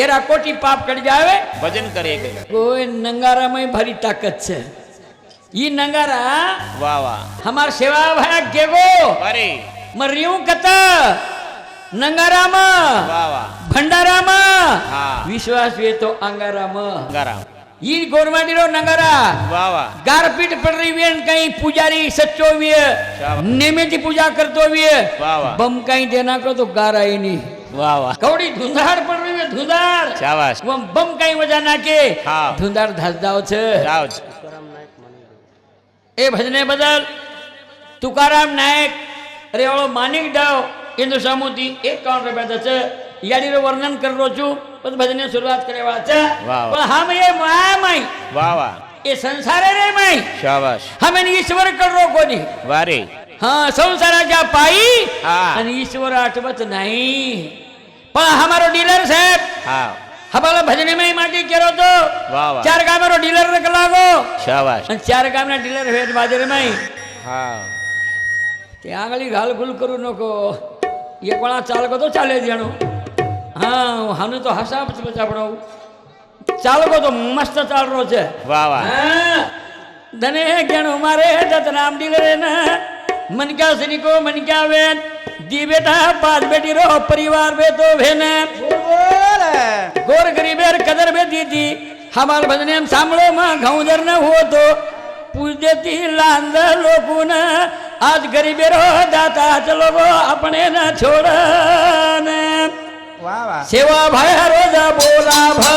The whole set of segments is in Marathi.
તેરા કોટી પાપ કડી જાવે ભજન કરે ગઈ કોઈ નંગારામાં ભારી તાકાત છે ઈ નંગારા વાહ વાહ હમાર સેવા ભાગ કેગો અરે મર્યું કત નંગારામાં વાહ વાહ ભંડારામાં હા. વિશ્વાસ વે તો અંગારામાં ગરામ ઈ ગોરમાડીરો નંગારા વાહ વાહ ગારપીટ પડી વેન કઈ પૂજારી સચ્ચો વિય શાબાશ. નેમેથી પૂજા કરતો વિય વાહ વાહ બમ કઈ દેના કો તો ગારાય નહીં વાહ વાહ કવડી ધુંધાર પડી ને ધુંધાર ચાવાસ બમ બમ કઈ મજા નાખે. હા. ધુંધાર ધાસદાવ છે. જાવ એ ભજને બદલ તુકારામ નાયક અરે ઓળો માનિક ડાવ હિન્દુ સમૂતિ એકાવન રૂપિયા થશે યાદીનું વર્ણન કરેલો છું. પછી ભજનની શરૂઆત કરેવા છે. પણ હા મેં માયા માઈ. વાહ વાહ. એ સંસારે રે માઈ. શાબાશ. હા મેં ઈશ્વર કરો કોની? વારે. હા સંસાર જા પાઈ અને ઈશ્વર આઠવત નહીં. પણ અમારો હા હબાલા ભજને મે માટે કર્યો તો? ચાલકો તો મસ્ત ચાલરો છે. વાહ વાહ. ધને ગણો મારે દત્તરામ दी बेटा पाच बेटी रो परिवार में तो भेने गोर गरीबेर कदर में दी थी हमार भजने सांभो मा घऊ जर न हो तो पूजते ती लांद लोकून आज गरीबेरो दाता चलो गो अपने न छोड़ सेवा भया रोजा बोला भा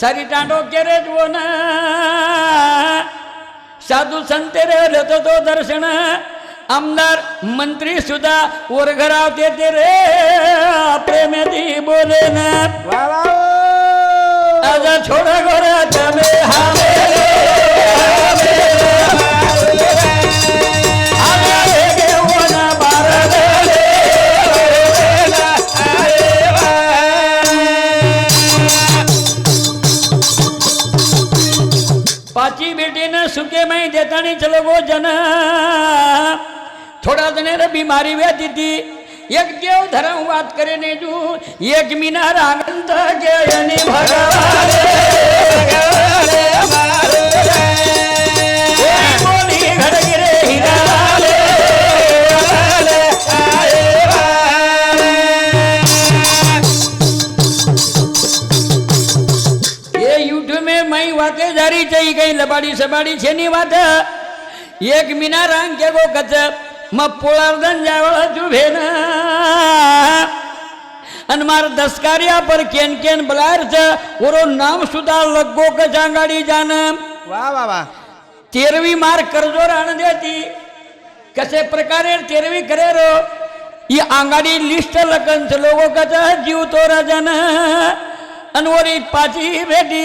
सरिता डोके बोन साधू संते रे तो दर्शन। आमदार मंत्री सुद्धा वरघराव देते रे प्रेमदी बोले ना छोडा गोरा तमे हावे साधने र बीमारी वे थी एक देव धर्म बात करे ने जो एक मीना रागंत जयने भगवान જારી થઈ ગઈ લબાડી સબાડી છે ની વાત એક મિના રંગ કેવો કચપ मग पोळार्धन ज्यावेळा जुभेन आणि मार दस्कार्या पर केन केन बलायरच उरो नाम सुद्धा लगो कचांगाडी जाण वा वा वा. तेरवी मार कर्जोर आण देती. कसे प्रकारे तेरवी करे रो ही आंगाडी लिस्ट लकंच लोगो कचा जीव तो राजन. अनवरी पाची भेटी.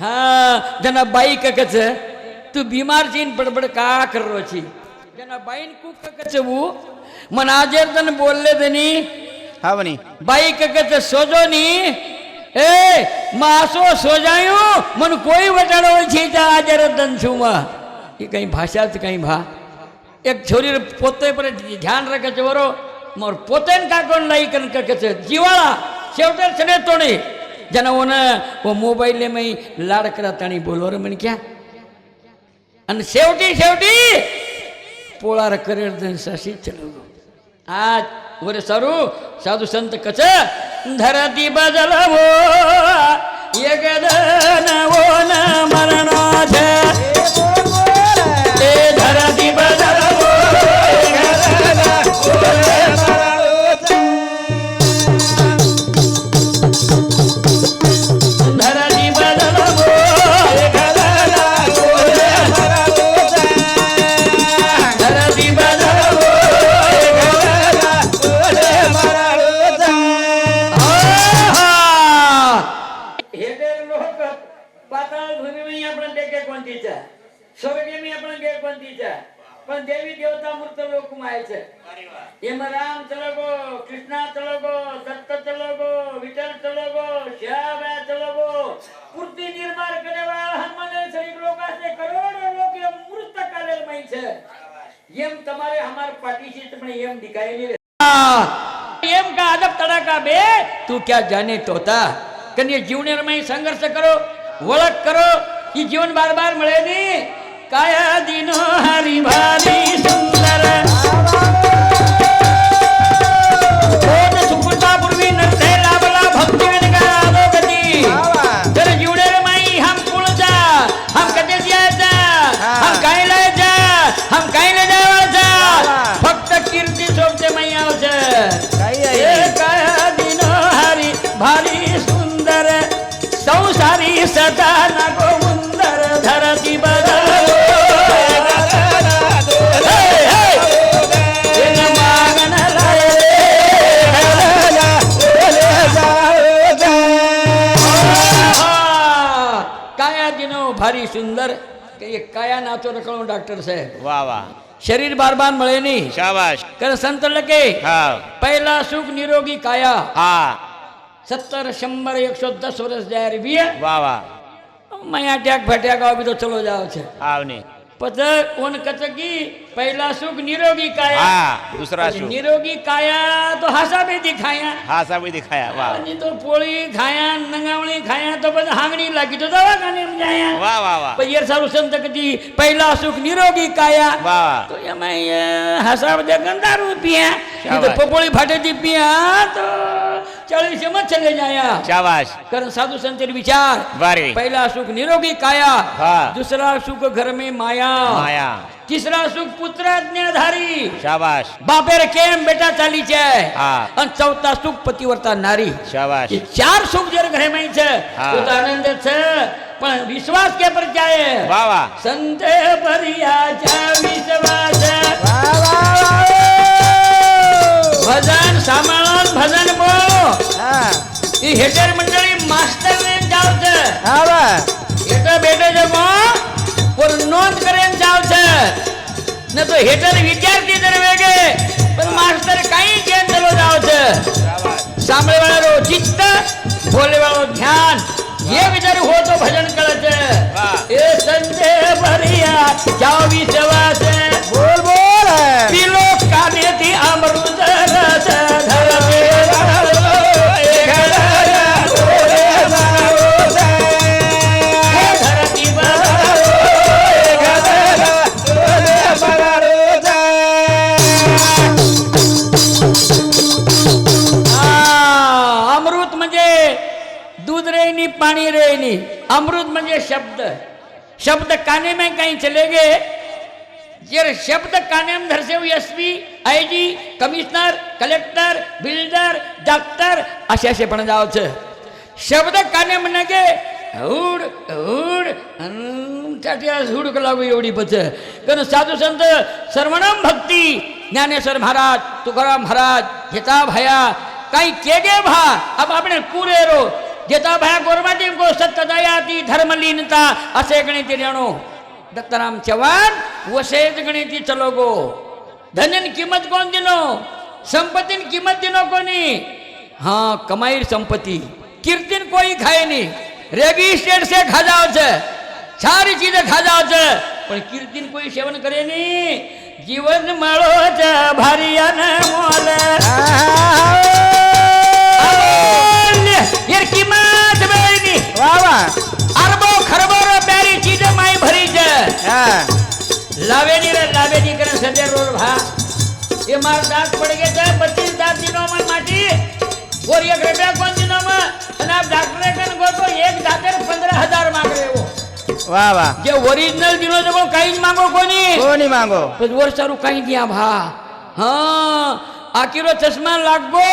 હા જના બાઈ કકે છે તું બીમાર છે ને બડબડ કા કરો છી જના બાઈ ને કુક કકે છે હું મને આજે તને બોલલે દેની આવની બાઈ કકે છે સોજો ની એ માસો સોજાયું મને કોઈ વટાડો છે ત્યાં આજે રતન છું માં એ કઈ ભાષા છે કઈ ભા એક છોરી પોતે પર ધ્યાન રાખે છે વરો મોર પોતે કાકો લઈ કન કે છે જીવાળા છેવટે છડે તોણી ಜನವನ ಓ ಮೊಬೈಲ್ ಮೈ ಲಾಡಕರ ತಾಣಿ ಬೋಲೋರ ಮನ್ಕ್ಯ ಅನ್ನ ಶೇವಟಿ ಶೇವಟಿ ಪೋಳಾರ ಕರೆದ ಸಸಿ ಚಲೋದು ಆ ಒರೆ ಸಾರು ಸಾಧು ಸಂತ ಕಚ धरती बदलवो यगदनवो न मरणोध धरती बदलवो તમારે અમાર પાટીશી તમને એમ દીકાયેલી રે એમ કા અદબ તડાકા બે તું ક્યાં જાને તોતા કને જીવનેરમાં સંઘર્ષ કરો વળક કરો ઈ જીવન બાર બાર મળે ની કાયા દિનો હારી ભારી સુંદર काय दिनो हरी भारी सुंदर संसारी सदा नागो मुंदर धरती बदल भारी सुंदर. काया नाचो रखलो डॉक्टर साहेब. वा वा. શરીર બાર બાર મળે નહીં. શાબાશ. કરે સંત લખે હા. પહેલા સુખ નિરોગી કાયા. હા. સત્તર શંબર એકસો દસ વર્ષ જાય વાહ વાહ. મયા ટ્યાક ફટ્યા આવ બી તો ચલો જાવ છે. આવની पदर कोण कचकी पहला सुख निरोगी काया. हा दूसरा सुख. निरोगी काया तो हासा भी दिखाया. हासा भी दिखाया वा. नहीं तो पोळी खाया नंगावली खाया तो बस हांगडी लागी तो दवाखाने जाया. वा वा वा. पर सारु सारू संत की पहला सुख निरोगी काया. वा तो यमाय हसा दे गंधारू पिया. तो पोळी फाटे ती पिया तो. चाळीस मत चले जाया. शाबाश. कारण साधू संत विचार बारे पहिला सुख निरोगी काया दुसरा सुख घर में माया. माया. तिसरा सुख पुत्र ज्ञाधारी शाबाश. बापेर केम बेटा चाली जाय आणि चौथा सुख पतिवर्ता नारी. शाबाश. चार सुख जर घर माहीत आनंद पण विश्वास के पर जाय वावा संत बरियाचा विश्वास. वावा भजन सामान भजन बोल. हेटर मंडळी मास्टर भेट नोंद करेन जावच ना तो हेटर विद्यार्थी जर वेगळे पण मास्टर काही घेऊन चालू जावच सांभळे वाळ चित्त भोले वाळ ध्यान हे विचार होतो भजन करत हे संदेह भरिया चावीस वाच बोल बोल ती लोक का नेती अमृत रस धर शब्द। शब्द काने में कहीं चले गए ये शब्द काने में धर से SP IG commissioner collector builder doctor असे असे पण छे शब्द काने म्हण गे हुड हुड त्याच्या हुडक लागू एवढी पच कारण साधू संत सर्वनाम भक्ति ज्ञानेश्वर महाराज तुकाराम महाराज हिता भया काही के गे भा अब आपण पुरेरो जेता भया गोरबादेव गो सत्य दयाती धर्मलीनता असे गणिती रेणू दत्तराम चव्हाण वसेच गणिती चलो गो धन्यन किंमत कोण दिनो संपत्तीन किंमत दिनो कोणी हा कमाई संपत्ती कीर्तीन कोई नाही रेबी स्टेट से खाजावचं सारी चीज खाजावचं पण कीर्तीन कोई सेवन करे नी जीवन मळो भारी अन मोल વાહ વાહ. અરબો ખરબો રે પ્યારી ચીજ માય ભરી છે. હા. લાવેની રે લાવેની કરે સજે રોડ ભા એ માર દાંત પડી ગયા છે પચીસ દાંત દિનો માં માટી. ઓર એક રૂપિયા કોણ દિનો માં અને આપ ડોક્ટરે કન ગો તો એક દાંતે 15000 માંગે એવો. વાહ વાહ. જે ઓરિજિનલ દિનો જબો કાઈ જ માંગો કોની? કોની માંગો? તો ઓર સારું કાઈ દિયા ભા હા. આકીરો ચશ્મા લાગો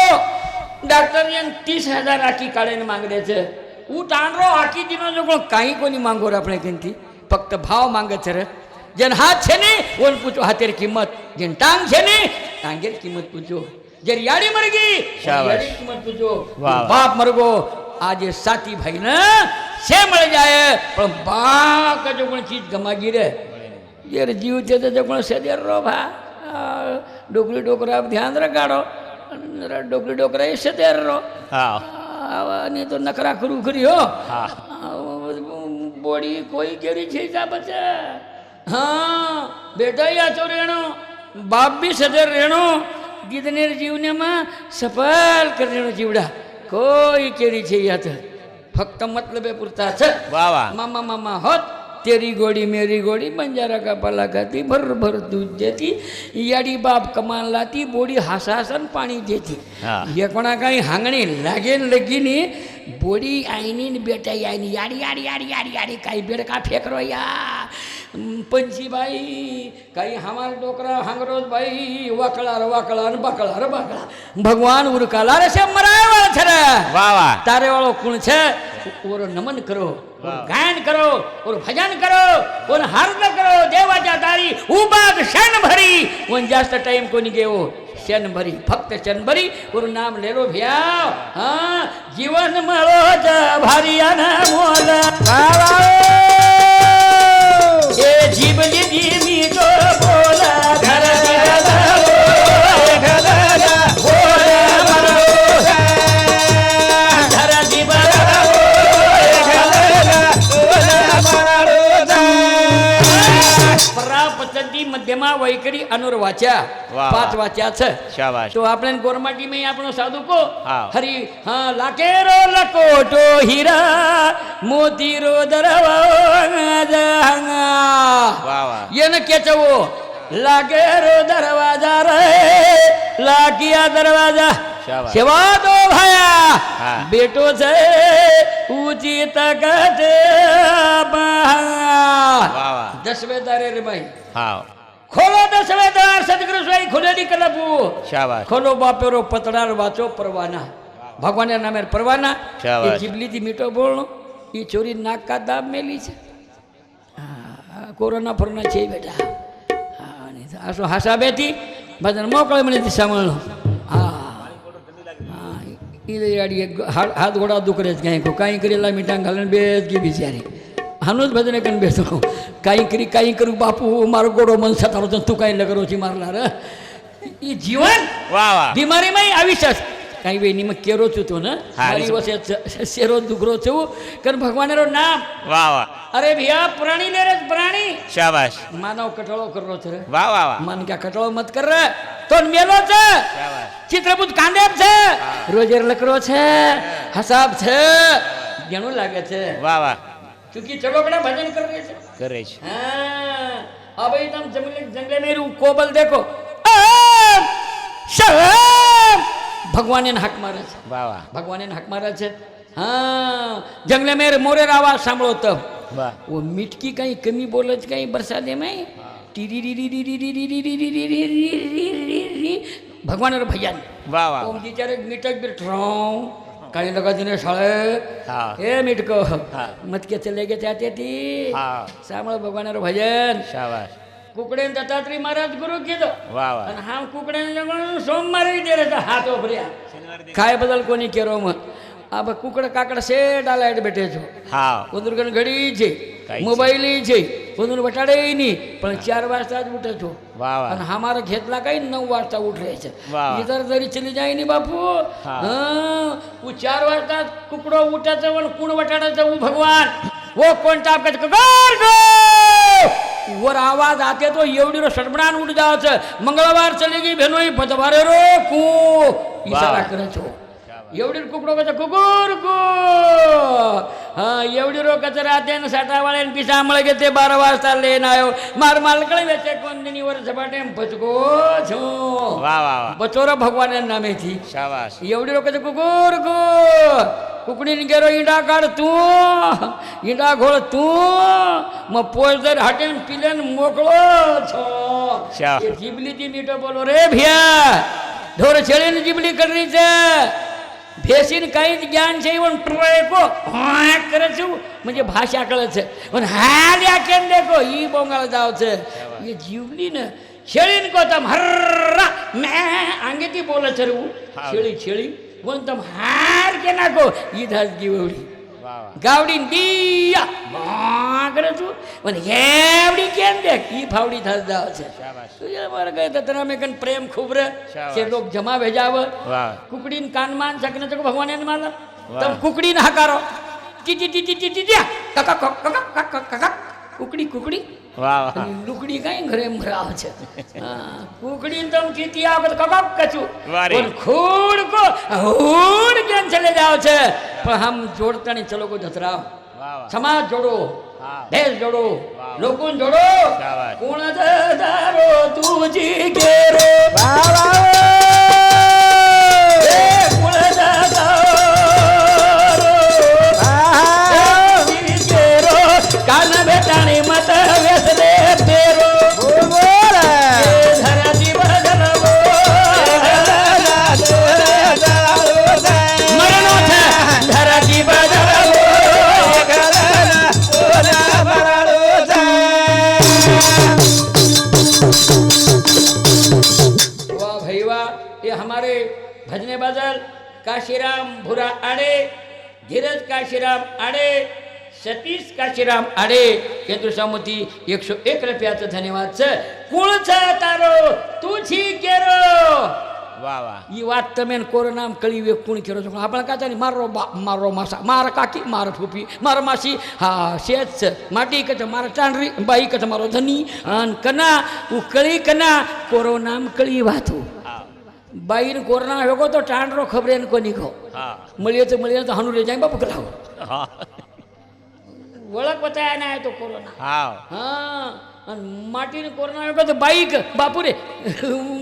ડાક્ટર ત્રીસ હજાર આખી કાઢીને માંગે છે. ಊಟ ಅಂದ್ರೂ ಹಾಕಿದ್ದಿನ ಜಗಳ ಕಾಯಿ ಕೊನಿ ಮಾಂಗೋರ આપણે કંતી ફક્ત ભાવ માંગે છે રે જેન હાથ છે ને ઓન પૂછો હાથેર કિંમત જેન ટાંગ છે ને ટાંગેર કિંમત પૂછો જેર યાડી મરગી યાડી કિંમત પૂછો બાપ મરગો આજે સાથી ભાઈ ને સે મળી જાય પણ બા કજો પણ ચીજ ગમાગી રે જેર જીવ છે તો પણ સેદેર રો ભા ડોકરી ડોકરા ધ્યાન રગાડો ડોકરી ડોકરા એ સેદેર રો હા આવાની તો નખરા ખરું ખરી હો. બોડી કોઈ ઘેરી છે જા બચા. હા બેટા યા તો રેણો બાપ બી સદર રેણો. ગીતનેર જીવનેમાં સફળ કરેણો જીવડા. કોઈ કેરી છે યા તો ફક્ત મતલબે પૂરતા છે. વાહ વાહ. મામા મામા હોત तेरी गोडी मेरी गोडी बंजारा का पाला खाती भर भर दूध देती याडी बाप कमान लाती बोडी हासासन पाणी देती हा. हे कोणा काही हांगणी लागेल लगीनी बोडी आईनी न बेटा आईनी याडी याडी याडी याडी याडी काही बेड का फेकरो या पंचीबाई काही हमार डोकरा हंगरोज बाई वकळार वकळार बकळार बकळा भगवान उरकाला रे मरायवाळ छर वावा तारेवाळो कुण छे? ओर नमन करो गायन करो और भजन करो और हर्द करो देवाच्या तारी उबाग शन भरी. कोण जास्त टाइम कोणी गेओ शन भरी फक्त शनभरी ओर नाम लेलो भिया हा जीवन मळो भारी आना मोला. વૈકરી અનુર વાચ્યા વાહ, પાંચ વાહ. વાચ્યા છે શાબાશ તો આપણે ગોરમાટી માં આપણો સાધુ કો હા. હરી હા લાકેરો લકોટો હીરા મોતીરો દરવાજા વાહ વાહ એને કેચવો લાગેરો દરવાજા રે લાગિયા દરવાજા શાબાશ. સેવા તો ભાયા હા. બેટો છે ઊંચી તકત વાહ વાહ દસવેદારે રે ભાઈ હા ખોલો દસવેદાર સદગુરુ સ્વાઈ ખુલેલી કલબુ. શાબાશ ખોલો બાપેરો પતડાર વાંચો પરવાના. ભગવાનના નામે પરવાના. એ જીબલીથી મીઠો બોલનો એ ચોરી નાકા દાબ મેલી છે. કોરોના ફરોના છે બેટા. આ શું હાસા બેઠી. ભજન મોકળે મને સાંભળનો હા. હા એક હાથ ઘોડા દુકરે જ કાંઈ કાંઈ કરેલા મીઠા ઘાલને બે જ ગઈ બિચારી हनुज भजन कन भेटतो. काही करी काही करू बापू मार गोडो मन सतारो तू काय लगरोची मारणार जीवन बिमारी माही आयुष्यास काही वेळी मग केरोच होतो ना शेरो दुगरो चू कारण भगवान रो ना वा वा. अरे भैया प्राणी ले रस प्राणी. शाबाश. मानव कटळो कर रो रे वा वा वा. मन क्या कटळो मत कर रे तो मेलो छ. चित्रपुत कांदेप छ. रोजेर लकरो छ. हसाब छ. जणू लागे छ. वा वा. क्योंकि चलो अपना भजन कर रहे करे हाँ। भाई तुम जंगले जंगले में रू कोबल देखो। भगवान हक मारा है। वाह वाह। भगवान हक मारा है। हाँ। जंगले में मोरे आवाज सांभो तो। वो मिटकी कहीं कमी बोल कहीं बरसाते में। भगवान और भैया वाह वाह ओम जी चार मिटक बिठ काही लोक जुने शाळे हे. मिटक. मतके चले गे त्यात ती. सामळ भगवान भजन. शाबाश कुकडेन दत्तात्री महाराज गुरु केलं आणि हा कुकड्यान सोमवार दिले हात ओपऱ्या काय बदल कोणी केरो मग आबा कुकडं काकडं सेट आलाय घडी हा. उदुर्गन ही मोबाईलीचे. म्हणून बटाडे येईनी पण चार वाजताच उठायचो आणि हा मारा घेतला काही नऊ वाजता उठायचं. इतर जरी चली जाय जाईनी बापू हा. चार वाजता कुकडो उठायचं पण कुण वटाडायचं भगवान. ओ कोणता अपघात वर आवाज आते तो एवढी रो सडबडान उठ जायचं. मंगळवार चले गी भेनोई फतवारे रो कू. इशारा करायचो हो. एवढी कुकडोकाचं कुकुर कु हा एवढी रोकाचं राहते ना पिसा आम्हाला घेते बारा वाजता ले नाय मार मालकडे वेचे कोण दिनीवर झपाटे बचगो छो. बचोर वा वा. भगवान यांना थी एवढी रोकाचं कुकुर कु कुकडीन गेलो इंडा काढ तू. इंडा घोळ तू. मग पोस जर हाटेन पिलेन मोकळो छो. जिबली ती मिठो बोलो रे भिया. ढोर शेळीन जिबली करणीच. ભેસીને काहीच ज्ञान જ્ઞાન છે એવું ટ્રેકો म्हणजे भाषा कळत पण हा या केंद्रे को ही बोंगाला जावच जीवली न शेळीन कोतम हर्रा मॅ आंगे ती बोलत रू शेळी शेळी कोणतम हार के नाको ही धास गिवली ગાવડી દિયા માગરે છું પણ હેવડી કેમ દે કી ફાવડી થાસ દાવ છે તુજે મારે કહે તો તને મેં કન પ્રેમ ખૂબ રે કે લોક જમાવે જાવ કુકડી ને કાન માન શકને તો ભગવાન એને માલા તમ કુકડી ને હકારો ટી ટી ટી ટી ટી ટી કક કક કક કક કક કુકડી કુકડી? લુકડી કઈ ઘરે મરાવ છે. કુકડી તમ કીતી આગળ કબાબ કચું. બોલ ખૂડ કો હૂડ કેમ ચલે જાવ છે? પણ હમ જોડતા ની ચલો કો ધતરાવ. સમાજ જોડો દેશ જોડો લોકો જોડો. કોણ દારો તું જી કેરો વાહ વાહ. काशीराम भुरा आडे धीरज काशीराम आडे सतीश काशीराम आडे केतुसामोती एकशे एक रुपयाचं धन्यवाद. कुळच तारो तुझी केरो वा वा. ही वात मेन कोरोना कळी वेग कोणी केलो आपण काय जाणे? मारो बा मारो मासा मार काकी मार फुपी मार माशी. हा शेच माटी कच मार चांडरी बाई कच मारो धनी. आणि कना उकळी कना कोरोना कळी वाहतो. बाईन कोरोना होगो तो टांडरो खबरेन कोनिको मळियाचं मळियाचं हनुले जाय बाप कला ओळख बताया नाही तो कोरोना. हा. माटीने कोरोना होगो तो बाईक बापुरे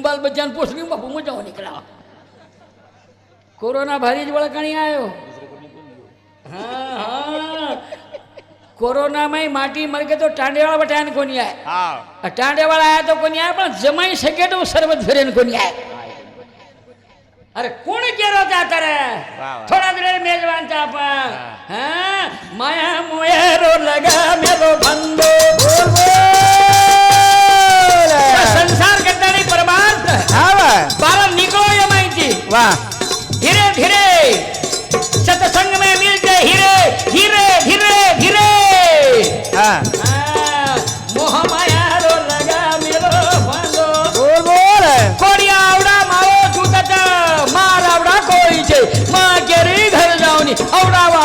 बाल बच्चा पोसली बापू मजा निकला. कोरोना भारीच वळकणी आयो. कोरोना में माटी मरके तो टांडेवाळा बटायन कोनी आहे? टांडेवाळा आया तो कोनी आहे? पर जमाई सके तो सर्वधरेन कोनी आए अरे कोण केरो जाता रे? थोडा वेळ मेजवानचा आपण. माया मुया रो लगा मेलो बंदो बोल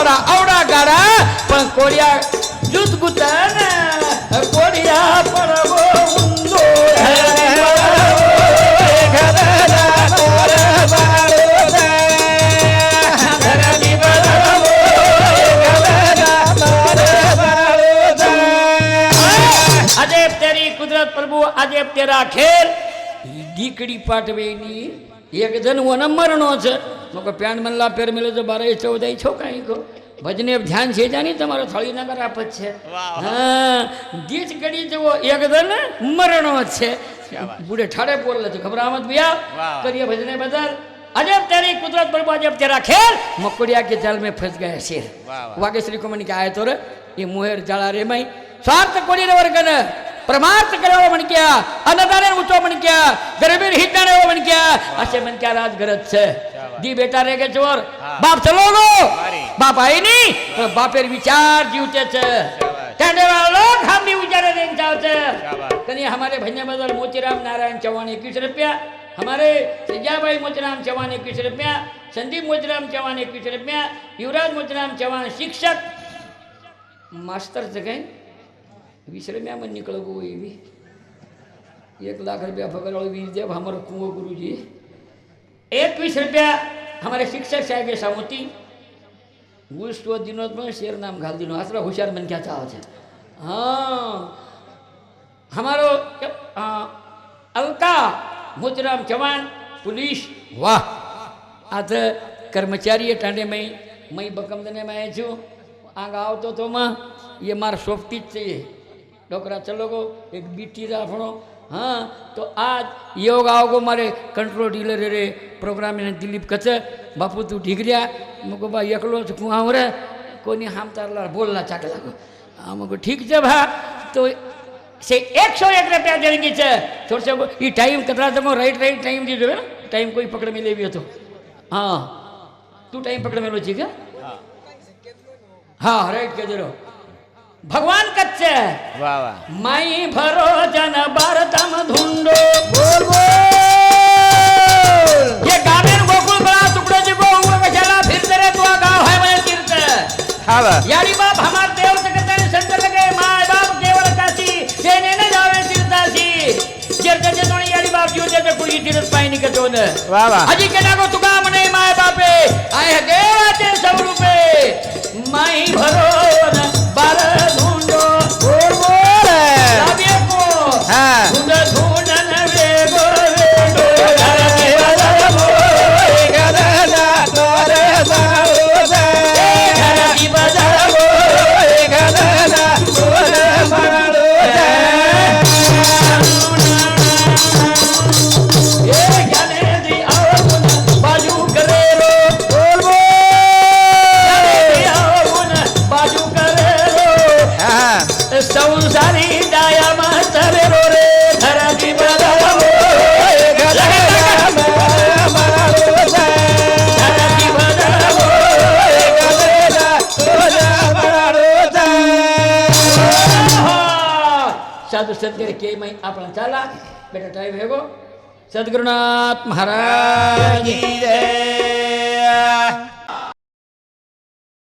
આવડા વાળા આવડા ગાડા પણ કોડિયા જૂત ગુતન કોડિયા પરવો ઊંધો ધરતી બળવો. આજે તેરી કુદરત પ્રભુ આજે તેરા ખેલ દીકડી પાટવેની એક જન વન મરણો છે લોકો પ્યાન મનલા પેર મિલે તો બારે ચૌદાઈ છો કાંઈ કો ભજને ધ્યાન છે જાની તમારો થળીના બરાબર છે. હા ગીચ ગડી જવો એકદમ મરણો છે. બુડે ઠાડે બોલે છે ખબર આમદ ભૈયા? કરીએ ભજને બદલ. અજબ તારી કુદરત પર અજબ તેરા ખેર. મકોડિયા કે જાલ મેં ફસ ગયા શેર. વાગે શ્રી કુમાર કે આયે તો રે એ મુહેર જાળા રે મય. સ્વાર્થ કોડી રે વર્ગન પરમાર્થ કરાવો મન ક્યા અનદાને ઊંચો મન ક્યા ગરીબી હિતાણે મન ક્યા અસે મન ક્યા રાજ ગરજ છે. દી બેટા રે કે ચોર. બાપ ચલો ગો. बाप आहे नी. बापेर विचार जीवतेच. त्याने लोक हमने विचार त्यांच्यावच कनी हमारे बदल मोतीराम नारायण चव्हाण एकवीस रुपया. हमारे सज्जाबाई मोतीराम चव्हाण एकवीस रुपया. संदीप मोतीराम चव्हाण एकवीस रुपया. युवराज मोतीराम चव्हाण शिक्षक. मास्तरचं काय? वीस रुपया मग निकळ गो मी एक लाख रुपया फकरवाळ वीस देव हमर कुंव गुरुजी. एकवीस रुपया हमारे शिक्षक साहेब सामोती હું સ્ટોર દીનો પણ શેર નામ ઘાલ દિનો આસરા હોશિયાર મન ક્યાં ચાલે છે? હા. હમારો અલકા મુજરામ ચવાણ પોલીસ. વાહ. આ તો કર્મચારીએ ટાંડે મય મય બકમદને મેં છું. આગ આવતો તો માં, એ માર સોફતી જ છે ડોકરા ચલોગો, એક બીટી રાખણો હા, તો આજ યોગ આવગો મારે કંટ્રોલ ડીલરે રે પ્રોગ્રામ એને દિલીપ કચ્છ बापू तू ढिगल्या मग बा एकलो कुहावर कोणी हामतारला बोलला चाटला मग ठीक जे भा. तो से एक सौ एक रुपया देंगी से थोड़ा से ये टाइम कतरा तो राइट राइट टाइम जी जो टाइम कोई पकड़ में ले भी तो हाँ. तू टाइम पकड़ में लो जी क्या हाँ राइट कह दे रहो भगवान कच्चे. वाह वाह माई भरो जन भारतम धुंड. दोन वा वा. अजी केला गो तुका म्हणे माय बापे आय देवाचे स्वरूपे. माई भरो बेटा भेटत है भैगो सद्गुरुनाथ महाराज.